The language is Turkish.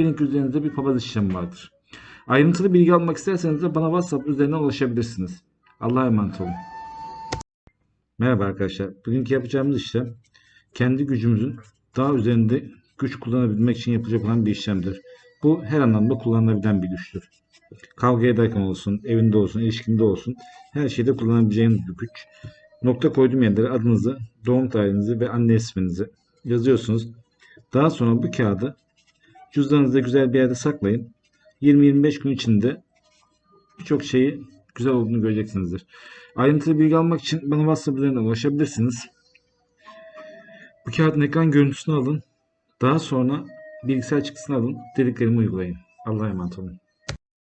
ki üzerinizde bir papaz işlemi vardır. Ayrıntılı bilgi almak isterseniz de bana WhatsApp üzerinden ulaşabilirsiniz. Allah'a emanet olun. Merhaba arkadaşlar. Bugünkü yapacağımız işlem kendi gücümüzün daha üzerinde güç kullanabilmek için yapılacak olan bir işlemdir. Bu her anlamda kullanılabilen bir güçtür. Kavga ederken olsun, evinde olsun, ilişkinde olsun her şeyde kullanabileceğiniz bir güç. Nokta koyduğum yerlere adınızı, doğum tarihinizi ve anne isminizi yazıyorsunuz. Daha sonra bu kağıdı cüzdanınızda güzel bir yerde saklayın. 20-25 gün içinde birçok şeyi güzel olduğunu göreceksinizdir. Ayrıntılı bilgi almak için bana WhatsApp üzerinden ulaşabilirsiniz. Bu kağıdın ekran görüntüsünü alın. Daha sonra bilgisayar çıktısını alın. Dediklerimi uygulayın. Allah'a emanet olun.